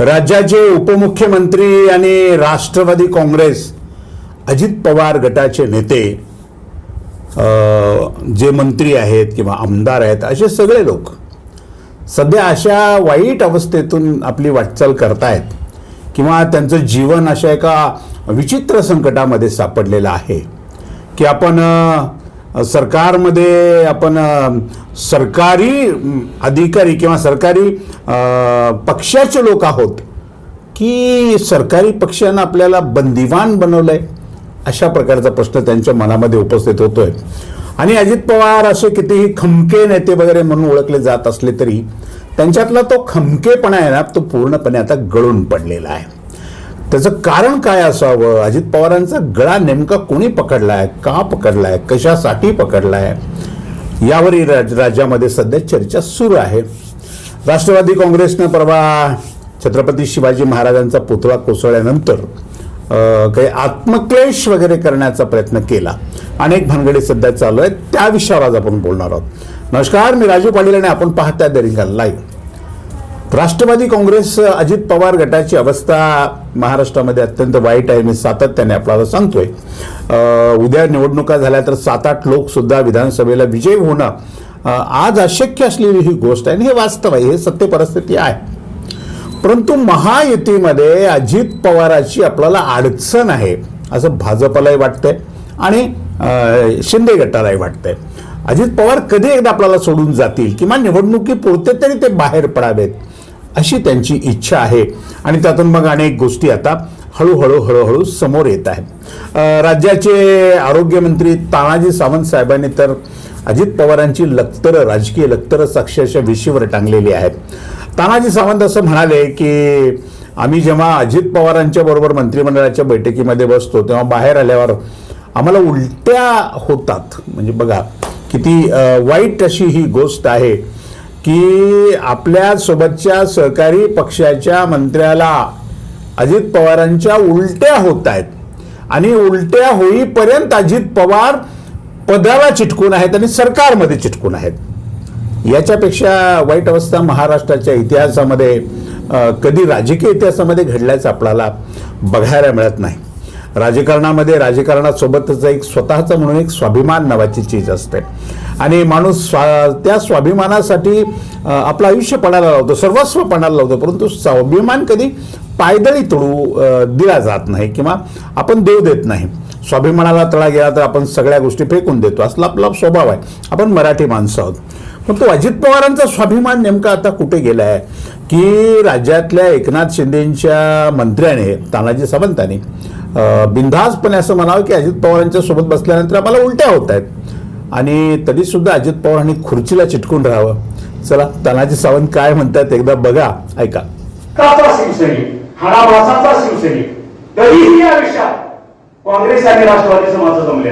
राज्याचे उपमुख्यमंत्री आणि राष्ट्रवादी काँग्रेस अजित पवार गटाचे नेते जे मंत्री आहेत किंवा आमदार आहेत असे सगळे लोक सध्या अशा वाईट अवस्थेतून आपली वाटचाल करतायत किंवा त्यांचं जीवन अशा एका विचित्र संकटामध्ये सापडलेलं आहे की आपण सरकारमध्ये आपण सरकारी अधिकारी किंवा सरकारी पक्षाचे लोक आहोत की सरकारी पक्षानं आपल्याला बंदिवान बनवलं आहे अशा प्रकारचा प्रश्न त्यांच्या मनामध्ये उपस्थित होतोय. आणि अजित पवार असे कितीही खमके नेते वगैरे म्हणून ओळखले जात असले तरी त्यांच्यातला तो खमकेपणा आहे ना तो पूर्णपणे आता गळून पडलेला आहे. त्याचं कारण काय असावं? अजित पवारांचा गळा नेमका कोणी पकडलाय? का पकडलाय? कशासाठी पकडलाय? यावरही राज राज्यामध्ये सध्या चर्चा सुरू आहे. राष्ट्रवादी काँग्रेसनं परवा छत्रपती शिवाजी महाराजांचा पुतळा कोसळल्यानंतर काही आत्मक्लेश वगैरे करण्याचा प्रयत्न केला. अनेक भानगडी सध्या चालू आहेत. त्या विषयावर आज आपण बोलणार आहोत. नमस्कार मी राजू पाटील आणि आपण पाहताय दरिंगा लाईव्ह. राष्ट्रवादी काँग्रेस अजित पवार गटाची अवस्था महाराष्ट्रामध्ये अत्यंत वाईट आहे मी सातत्याने आपल्याला सांगतोय. उद्या निवडणुका झाल्या तर सात आठ लोकसुद्धा विधानसभेला विजयी होणं आज अशक्य असलेली ही गोष्ट आहे आणि हे वास्तव आहे हे सत्य परिस्थिती आहे. परंतु महायुतीमध्ये अजित पवाराची आपल्याला अडचण आहे असं भाजपलाही वाटतंय आणि शिंदे गटालाही वाटतंय. अजित पवार कधी एकदा आपल्याला सोडून जातील? किंवा निवडणुकीपुरते तरी ते बाहेर पडावेत. अशी त्यांची इच्छा आहे. आणि त्यातून मग अनेक गोष्टी आता हळूहळू हळूहळू समोर येत आहेत. राज्याचे आरोग्यमंत्री तानाजी सावंत साहेबांनी तर अजित पवारांची लक्तरं राजकीय लक्तरं अक्षरशः विशीवर टांगलेली आहेत. तानाजी सावंत असं म्हणाले की आम्ही जेव्हा अजित पवारांच्या बरोबर मंत्रिमंडळाच्या बैठकीमध्ये बसतो तेव्हा बाहेर आल्यावर आम्हाला उलट्या होतात. म्हणजे बघा किती वाईट अशी ही गोष्ट आहे. की आपल्या सोबतच्या सहकारी पक्षाच्या मंत्र्याला अजित पवारांच्या उलट्या होत आहेत. आणि उलट्या होईपर्यंत अजित पवार पदाला चिटकून आहेत आणि सरकारमध्ये चिटकून आहेत. याच्यापेक्षा वाईट अवस्था महाराष्ट्राच्या इतिहासामध्ये कधी राजकीय इतिहासामध्ये घडल्याचं आपल्याला बघायला मिळत नाही. राजकारणामध्ये राजकारणासोबतच एक स्वतःचा म्हणून एक स्वाभिमान नावाची चीज असते. आणि माणूस स्वा त्या स्वाभिमानासाठी आपलं आयुष्य पणाला लावतो सर्वस्व पणाला लावतो परंतु स्वाभिमान कधी पायदळी तोडू दिला जात नाही किंवा आपण देव देत नाही. स्वाभिमानाला तळा गेला तर आपण सगळ्या गोष्टी फेकून देतो असला आपला स्वभाव आहे. आपण मराठी माणसं आहोत. पण तो अजित पवारांचा स्वाभिमान नेमका आता कुठे गेला आहे की राज्यातल्या एकनाथ शिंदेच्या मंत्र्याने तानाजी सावंतांनी अ, बिनधास्तपणे असं म्हणावं की अजित पवारांच्या सोबत बसल्यानंतर आम्हाला उलट्या होत आहेत. आणि तरी सुद्धा अजित पवारांनी खुर्चीला चिटकून राहावं. चला तानाजी सावंत काय म्हणतात एकदा बघा ऐका. शिवसैनिक हाडाभासाचा शिवसैनिक तरीही आयुष्यात काँग्रेस आणि राष्ट्रवादी समाज जमले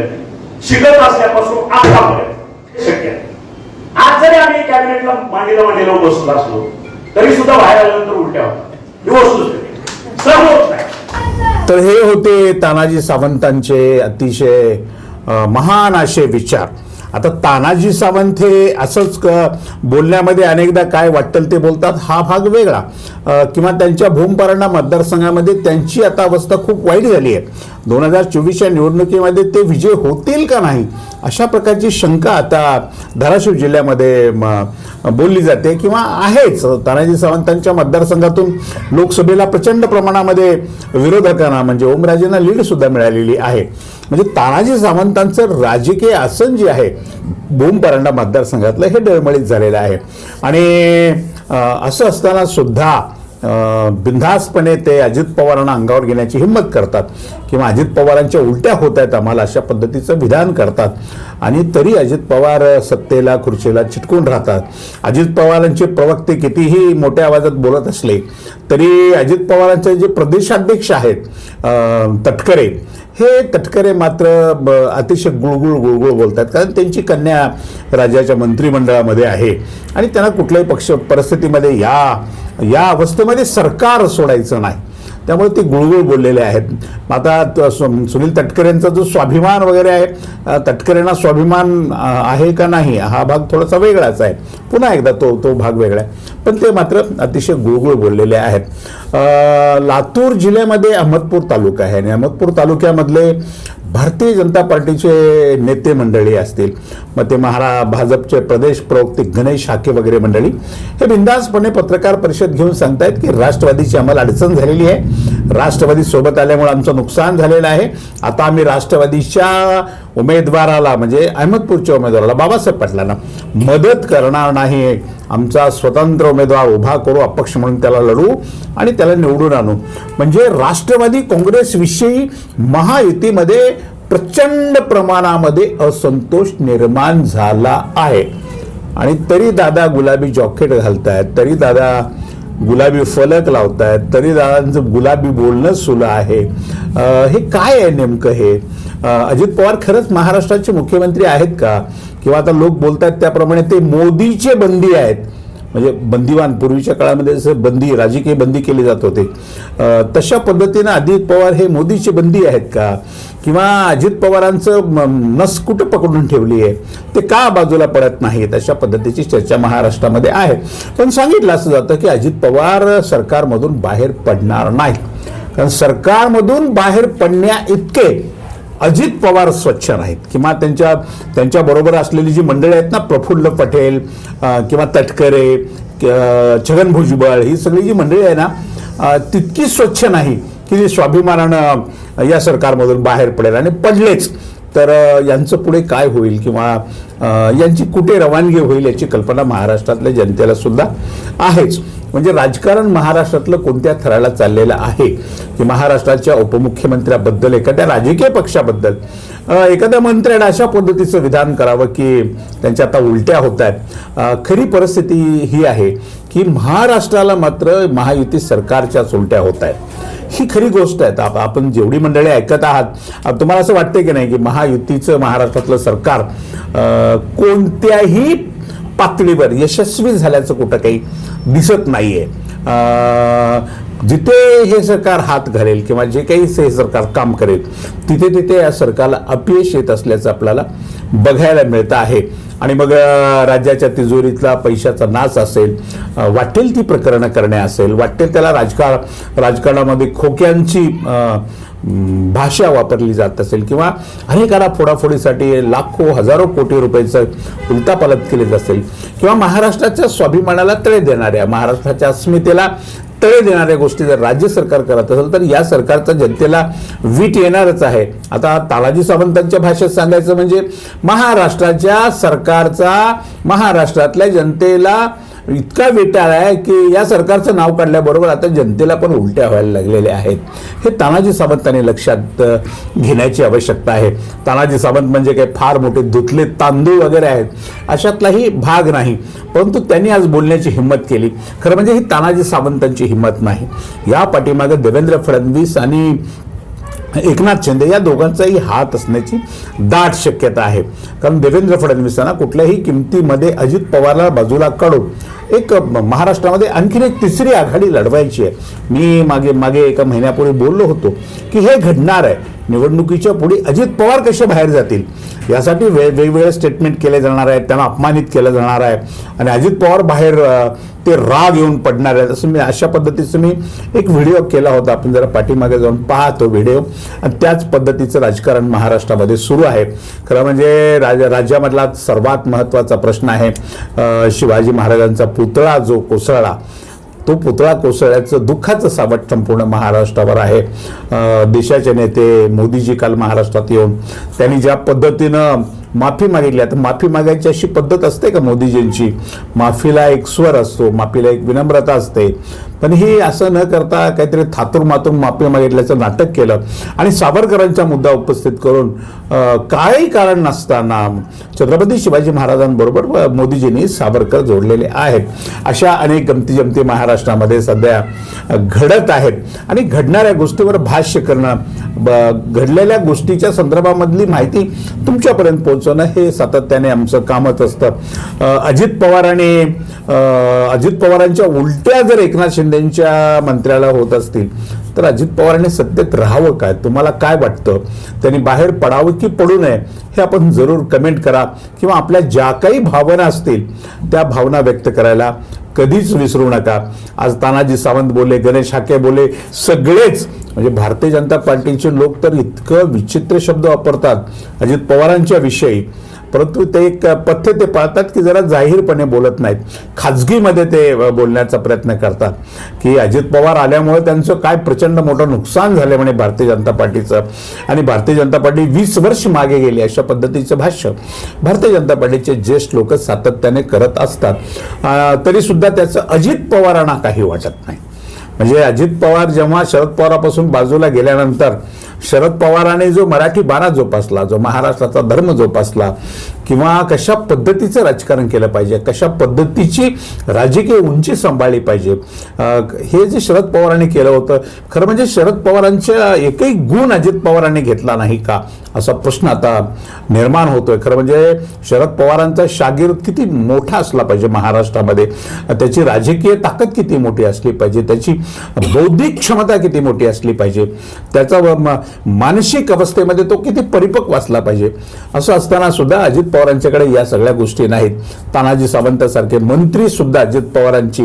शिकत असल्यापासून आतापर्यंत हे शक्य आज जरी आम्ही कॅबिनेटला मांडीला मांडीला बसलो असलो तरी सुद्धा बाहेर आल्यानंतर उलट्या ही होत तर हे होते तानाजी सावंतांचे अतिशय महान असे विचार. आता तानाजी सावंत हे असंच क- बोलण्यामध्ये अनेकदा काय वाटेल ते बोलतात हा भाग वेगळा. किंवा त्यांच्या भूमपरांना मतदारसंघामध्ये त्यांची आता अवस्था खूप वाईट झाली आहे. दोन हजार चोवीसच्या निवडणुकीमध्ये ते विजय होतील का नाही अशा प्रकारची शंका आता धाराशिव जिल्ह्यामध्ये म, बोलली जाते किंवा आहेच. तानाजी सावंतांच्या मतदारसंघातून लोकसभेला प्रचंड प्रमाणामध्ये विरोधकांना म्हणजे ओमराजेंना लीडसुद्धा मिळालेली आहे. म्हणजे तानाजी सावंतांचं राजकीय आसन जे आहे भूमपरांडा मतदारसंघातलं हे डळमळीत झालेलं आहे. आणि असं असताना सुद्धा बिनधास्तपणे ते अजित पवारांना अंगावर घेण्याची हिंमत करतात किंवा अजित पवारांच्या उलट्या होत आहेत आम्हाला अशा पद्धतीचं विधान करतात. आणि तरी अजित पवार सत्तेला खुर्चीला चिटकून राहतात. अजित पवारांचे प्रवक्ते कितीही मोठ्या आवाजात बोलत असले तरी अजित पवारांचे जे प्रदेशाध्यक्ष आहेत तटकरे हे तटकरे मात्र ब- अतिशय गुळगुळ गुळगुळ बोलतात कारण त्यांची कन्या राज्याच्या मंत्रिमंडळामध्ये आहे. आणि त्यांना कुठल्याही पक्ष परिस्थितीमध्ये या या अवस्थेमध्ये सरकार सोडायचं नाही. त्यामुळे ते गुळगुळ बोललेले आहेत. आता सु- सुनील तटकरेंचा जो स्वाभिमान वगैरे आहे तटकरेंना स्वाभिमान आहे का नाही हा भाग थोडासा वेगळाच आहे. पुन्हा एकदा तो तो भाग वेगळा आहे. पण ते मात्र अतिशय गुळगुळ बोललेले आहेत. लातूर जिल्ह्यामध्ये अहमदपूर तालुका आहे आणि अहमदपूर तालुक्यामधले भारतीय जनता पार्टीचे नेते मंडळी असतील. मग ते महारा भाजपचे प्रदेश प्रवक्ते गणेश हाके वगैरे मंडळी. हे बिंदासपणे पत्रकार परिषद घेऊन सांगतायत की राष्ट्रवादीची आम्हाला अडचण झालेली आहे. राष्ट्रवादी सोबत आल्यामुळे आमचं नुकसान झालेलं आहे. आता आम्ही राष्ट्रवादीच्या उमेदवाराला म्हणजे अहमदपूरच्या उमेदवाराला बाबासाहेब पाटलांना मदत करणार नाही. आमचा स्वतंत्र उमेदवार उभा करू अपक्ष म्हणून त्याला लढू आणि त्याला निवडून आणू. म्हणजे राष्ट्रवादी काँग्रेसविषयी महायुतीमध्ये प्रचंड प्रमाणामध्ये असंतोष निर्माण झाला आहे. आणि तरी दादा गुलाबी जॉकेट घालतायत तरी दादा गुलाबी फलक लावतायत. तरी दादांचं गुलाबी बोलणं सुलं आहे. हे काय आहे नेमकं हे? अजित पवार खरंच महाराष्ट्राचे मुख्यमंत्री आहेत का? किंवा आता लोक बोलतात त्याप्रमाणे ते मोदीचे बंदी आहेत. म्हणजे बंदीवान पूर्वीच्या काळामध्ये जसं बंदी राजकीय बंदी केली जात होते. तशा पद्धतीनं अजित पवार हे मोदीचे बंदी आहेत का? किंवा अजित पवारांचं म- नस कुठं पकडून ठेवली आहे ते का बाजूला पडत नाहीत? अशा पद्धतीची चर्चा महाराष्ट्रामध्ये आहे. पण सांगितलं असं जातं की अजित पवार सरकारमधून बाहेर पडणार नाहीत. कारण सरकारमधून बाहेर पडण्या इतके अजित पवार स्वच्छ नाहीत किंवा त्यांच्या त्यांच्याबरोबर असलेली जी मंडळी आहेत ना प्रफुल्ल पटेल किंवा तटकरे छगन भुजबळ ही सगळी जी मंडळी आहे ना तितकी स्वच्छ नाही की जी स्वाभिमानानं या सरकारमधून बाहेर पडेल आणि पडलेच. तर यांचं पुढे काय होईल किंवा यांची कुठे रवानगी होईल याची कल्पना महाराष्ट्रातल्या जनतेला सुद्धा आहेच. म्हणजे राजकारण महाराष्ट्रातलं कोणत्या थराला चाललेलं आहे? की महाराष्ट्राच्या उपमुख्यमंत्र्याबद्दल एखाद्या राजकीय पक्षाबद्दल एखाद्या मंत्र्याने अशा पद्धतीचं विधान करावं की त्यांच्या आता उलट्या होत आहेत. खरी परिस्थिती ही आहे की महाराष्ट्राला मात्र महायुती सरकारच्याच उलट्या होत आहेत. ही खरी गोष्ट आहे. आपण जेवढी मंडळी ऐकत आहात तुम्हाला असं वाटतं की नाही की महायुतीचं महाराष्ट्रातलं सरकार कोणत्याही पातळीवर यशस्वी झाल्याचं कुठं काही दिसत नाही आहे जिथे हे सरकार हात घालेल किंवा जे काही हे सरकार काम करेल तिथे तिथे या सरकारला अपयश येत असल्याचं आपल्याला बघायला मिळतं आहे. आणि मग राज्याच्या तिजोरीतला पैशाचा नाच असेल वाटेल ती प्रकरणं करणे असेल वाटेल त्याला राजकारण राजकारणामध्ये खोक्यांची भाषा वापरली जात असेल किंवा अनेकाला फोडाफोडीसाठी लाखो हजारो कोटी रुपयाचं उलतापालत केले जात असेल किंवा महाराष्ट्राच्या स्वाभिमानाला तळे देणाऱ्या महाराष्ट्राच्या अस्मितेला तळे देणाऱ्या गोष्टी जर राज्य सरकार करत असेल तर या सरकारचा जनतेला वीट येणारच आहे. आता तालाजी सावंतांच्या भाषेत सांगायचं म्हणजे महाराष्ट्राच्या सरकारचा महाराष्ट्रातल्या जनतेला इतका वेटाळ आहे की या सरकारचं नाव काढल्याबरोबर आता जनतेला पण उलट्या व्हायला लागलेल्या आहेत. हे तानाजी सावंतांनी लक्षात घेण्याची आवश्यकता आहे. तानाजी सावंत म्हणजे काही फार मोठे धुतले तांदूळ वगैरे आहेत. अशातलाही भाग नाही. परंतु त्यांनी आज बोलण्याची हिंमत केली. खरं म्हणजे ही तानाजी सावंतांची हिंमत नाही. या पाठीमागे देवेंद्र फडणवीस आणि एकनाथ शिंदे या दोघांचाही हात असण्याची दाट शक्यता आहे. कारण देवेंद्र फडणवीसांना कुठल्याही किमतीमध्ये अजित पवारला बाजूला काढून एक महाराष्ट्रामध्ये आणखीन एक तिसरी आघाडी लढवायची आहे. मी मागे मागे एका महिन्यापूर्वी बोललो होतो की हे घडणार आहे. निवडणुकीच्या पुढे अजित पवार कसे बाहेर जातील? यासाठी वे वेगवेगळे स्टेटमेंट केले जाणार आहेत त्यांना अपमानित केलं जाणार आहे. आणि अजित पवार बाहेर ते राग येऊन पडणार आहेत. असं मी अशा पद्धतीचं मी एक व्हिडिओ केला होता. आपण जरा पाठीमागे जाऊन पहा तो व्हिडिओ आणि त्याच पद्धतीचं राजकारण महाराष्ट्रामध्ये सुरू आहे. खरं म्हणजे राज राज्यामधला सर्वात महत्त्वाचा प्रश्न आहे शिवाजी महाराजांचा पुतळा जो कोसळला तो पुतळा कोसळल्याचं दुःखाचं सावट संपूर्ण महाराष्ट्रावर आहे. देशाचे नेते मोदीजी काल महाराष्ट्रात येऊन त्यांनी ज्या पद्धतीनं माफी मागितली आता माफी मागायची अशी पद्धत असते का मोदीजींची? माफीला एक स्वर असतो माफीला एक विनम्रता असते. पण ही असं न करता काहीतरी थातूर मातूर माफी मागितल्याचं नाटक केलं. आणि सावरकरांचा मुद्दा उपस्थित करून काही कारण नसताना छत्रपती शिवाजी महाराजांबरोबर मोदीजींनी सावरकर जोडलेले आहेत. अशा अनेक गमती जमती महाराष्ट्रामध्ये सध्या घडत आहेत. आणि घडणाऱ्या गोष्टीवर भाष्य करणं ब- घडलेल्या गोष्टीच्या संदर्भामधली माहिती तुमच्यापर्यंत पोहोचवणं हे सातत्याने आमचं कामच असतं. अजित पवारांनी अजित पवारांच्या उलट्या जर एकनाथ शिंदेच्या मंत्र्याला होत असतील तर अजित पवारांनी सत्तेत राहावं काय? तुम्हाला काय वाटतं? त्यांनी बाहेर पडावं की पडू नये? हे आपण जरूर कमेंट करा. किंवा आपल्या ज्या काही भावना असतील त्या भावना व्यक्त करायला कधीच विसरू नका. आज तानाजी सावंत बोले गणेश हाके बोले सगळेच म्हणजे भारतीय जनता पार्टीचे लोक तर इतकं विचित्र शब्द वापरतात अजित पवारांच्या विषयी. परंतु ते एक पथ्य ते पाळतात की जरा जाहीरपणे बोलत नाहीत. खाजगीमध्ये ते बोलण्याचा प्रयत्न करतात की अजित पवार आल्यामुळे त्यांचं काय प्रचंड मोठं नुकसान झालं म्हणे भारतीय जनता पार्टीचं. आणि भारतीय जनता पार्टी वीस वर्ष मागे गेली अशा पद्धतीचं भाष्य. भारतीय जनता पार्टीचे ज्येष्ठ लोक सातत्याने करत असतात. तरीसुद्धा त्याचं अजित पवारांना काही वाटत नाही. म्हणजे अजित पवार जेव्हा शरद पवारापासून बाजूला गेल्यानंतर शरद पवाराने जो मराठी बारा जोपासला जो महाराष्ट्राचा धर्म जोपासला किंवा कशा पद्धतीचं राजकारण केलं पाहिजे कशा पद्धतीची राजकीय उंची सांभाळली पाहिजे. हे जे शरद पवारांनी केलं होतं खरं म्हणजे शरद पवारांच्या एकही गुण अजित पवारांनी घेतला नाही का? असा प्रश्न आता निर्माण होतोय. खरं म्हणजे शरद पवारांचा शागिर्द किती मोठा असला पाहिजे महाराष्ट्रामध्ये. त्याची राजकीय ताकद किती मोठी असली पाहिजे त्याची बौद्धिक क्षमता किती मोठी असली पाहिजे त्याचा मानसिक अवस्थेमध्ये तो किती परिपक्व असला पाहिजे. असं असताना सुद्धा अजित पवारांच्याकडे या सगळ्या गोष्टी नाहीत. तानाजी सावंतसारखे मंत्री सुद्धा अजित पवारांची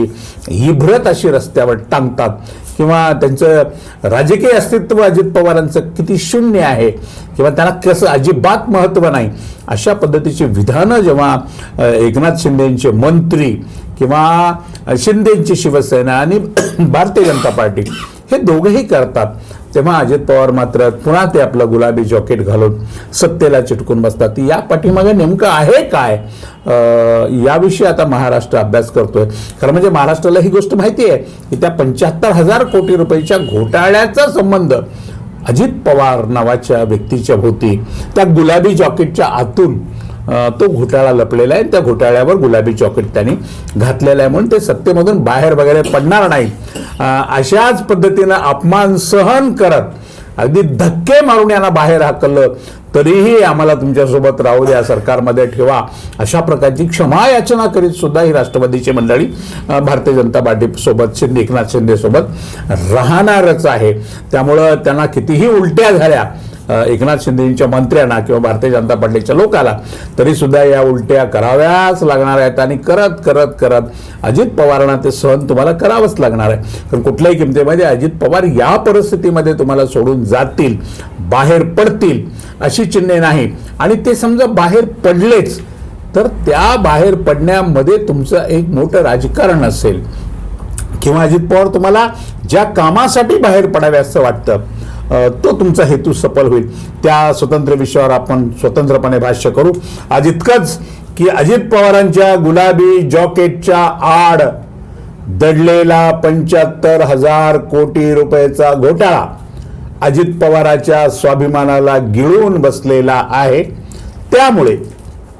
हिभ्रत अशी रस्त्यावर टांगतात. किंवा त्यांचं राजकीय अस्तित्व अजित पवारांचं किती शून्य आहे? किंवा त्यांना कसं अजिबात महत्त्व नाही? अशा पद्धतीची विधानं जेव्हा एकनाथ शिंदेंचे मंत्री किंवा शिंदेंची शिवसेना आणि भारतीय जनता पार्टी हे दोघेही करतात. तेव्हा अजित पवार मात्र पुन्हा ते आपलं गुलाबी जॉकेट घालून सत्तेला चिटकून बसतात. या पाठीमागे नेमकं आहे काय? याविषयी आता महाराष्ट्र अभ्यास करतोय. खरं म्हणजे महाराष्ट्राला ही गोष्ट माहिती आहे की त्या पंच्याहत्तर हजार कोटी रुपयाच्या घोटाळ्याचा संबंध अजित पवार नावाच्या व्यक्तीच्या भोवती त्या गुलाबी जॉकेटच्या आतून तो घोटाळा लपलेला आहे. त्या घोटाळ्यावर गुलाबी जॉकेट त्यांनी घातलेलं आहे म्हणून ते सत्तेमधून बाहेर वगैरे पडणार नाही अशाच पद्धतीनं अपमान सहन करत अगदी धक्के मारून यांना बाहेर हाकललं तरीही आम्हाला तुमच्यासोबत राहू द्या सरकारमध्ये ठेवा. अशा प्रकारची क्षमा याचना करीत सुद्धा ही राष्ट्रवादीची मंडळी भारतीय जनता पार्टी सोबत शिंदे एकनाथ शिंदे सोबत राहणारच आहे. त्यामुळं त्यांना कितीही उलट्या झाल्या एकनाथ शिंदेंच्या मंत्र्यांना किंवा भारतीय जनता पार्टीच्या लोकाला तरी सुद्धा या उलट्या कराव्याच लागणार आहेत आणि करत करत करत अजित पवारांना ते सहन तुम्हाला करावंच लागणार आहे. कारण कुठल्याही किमतीमध्ये अजित पवार या परिस्थितीमध्ये तुम्हाला सोडून जातील बाहेर पडतील अशी चिन्हे नाही. आणि ते समजा बाहेर पडलेच तर त्या बाहेर पडण्यामध्ये तुमचं एक मोठं राजकारण असेल. किंवा अजित पवार तुम्हाला ज्या कामासाठी बाहेर पडावे असं वाटतं तो तुमचा हेतू सफल होईल. त्या स्वतंत्र विषयावर आपण स्वतंत्रपणे भाष्य करू. आज इतकंच की अजित पवारांच्या गुलाबी जॉकेटच्या आड दडलेला पंच्याहत्तर हजार कोटी रुपयाचा घोटाळा अजित पवाराच्या स्वाभिमानाला गिळून बसलेला आहे. त्यामुळे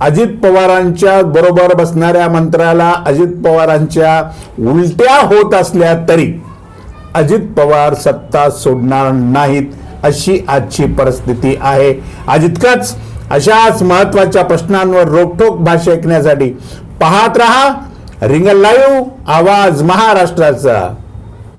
अजित पवारांच्या बरोबर बसणाऱ्या मंत्र्याला अजित पवारांच्या उलट्या होत असल्या तरी अजित पवार सत्ता सोडणार नाहीत अशी आजची परिस्थिती आहे. अजितकाच अशाच महत्त्वाच्या प्रश्नांवर रोखोक भाषा ऐकण्यासाठी पाहत रहा. रिंगल लाईव्ह आवाज महाराष्ट्राचा.